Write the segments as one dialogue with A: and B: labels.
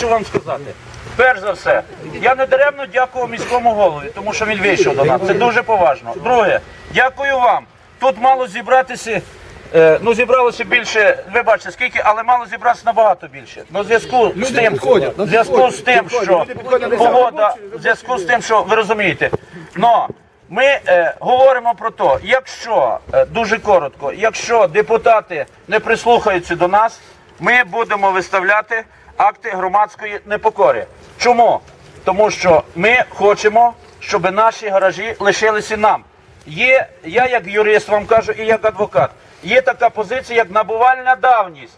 A: Що вам сказати? Перш за все, я не даремно дякував міському голові, тому що він вийшов до нас. Це дуже поважно. Друге, дякую вам. Тут мало зібратися. е, Ну, зібралося більше, ви бачите скільки, але мало зібратися набагато більше. Ну, зв'язку з тим, в зв'язку з тим, що погода, в зв'язку з тим, що ви розумієте. Но ми е, говоримо про те, якщо е, дуже коротко, якщо депутати не прислухаються до нас, ми будемо виставляти акти громадської непокори. Чому? Тому що ми хочемо, щоб наші гаражі лишилися нам. Є, я як юрист вам кажу і як адвокат, є така позиція, як набувальна давність.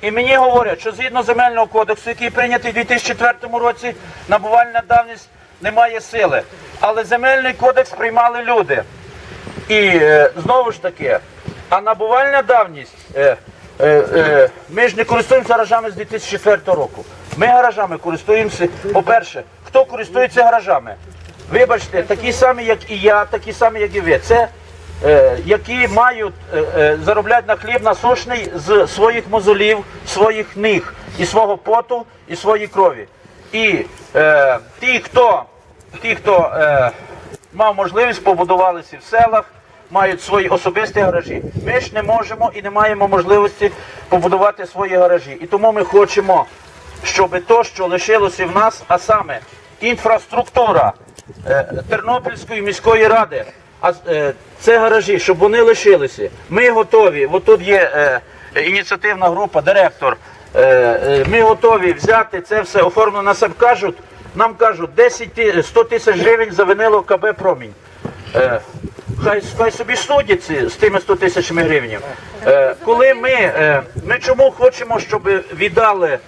A: І мені говорять, що згідно земельного кодексу, який прийнятий у 2004 році, набувальна давність не має сили. Але земельний кодекс приймали люди. І е, знову ж таки, а набувальна давність, е, ми ж не користуємося гаражами з 2004 року. Ми гаражами користуємося, по-перше, хто користується гаражами? Вибачте, такі самі, як і я, такі самі, як і ви. Це е, які мають е, е, заробляти на хліб насушний з своїх мозолів, своїх ніг, і свого поту, і своєї крові. І е, ті, хто, ті, хто е, мав можливість, побудувалися в селах, мають свої особисті гаражі. Ми ж не можемо і не маємо можливості побудувати свої гаражі. І тому ми хочемо, щоб то, що лишилося в нас, а саме інфраструктура е, Тернопільської міської ради, а е, це гаражі, щоб вони лишилися. Ми готові. От тут є е, ініціативна група, директор. Ми готові взяти це все оформлено на себе. Кажуть, нам кажуть, 10 100 тисяч гривень завинило КБ Промінь. Хай, хай собі судяться з тими 100 тисячами гривень. Е, коли ми, е, ми чому хочемо, щоб віддали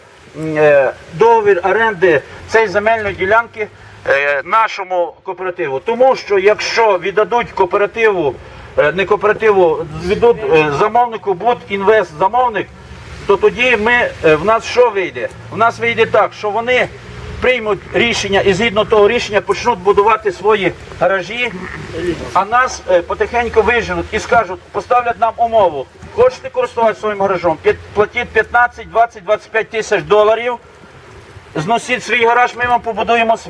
A: е, договір оренди цієї земельної ділянки е, нашому кооперативу? Тому що якщо віддадуть кооперативу, е, не кооперативу, віддадуть е, замовнику, будь інвест замовник, то тоді ми, е, в нас що вийде? В нас вийде так, що вони приймуть рішення і згідно того рішення почнуть будувати свої гаражі, а нас е, потихеньку виженуть і скажуть, поставлять нам умову. Хочете користуватися своїм гаражом? Платіть 15, 20, 25 тисяч доларів, зносіть свій гараж, ми вам побудуємо свій.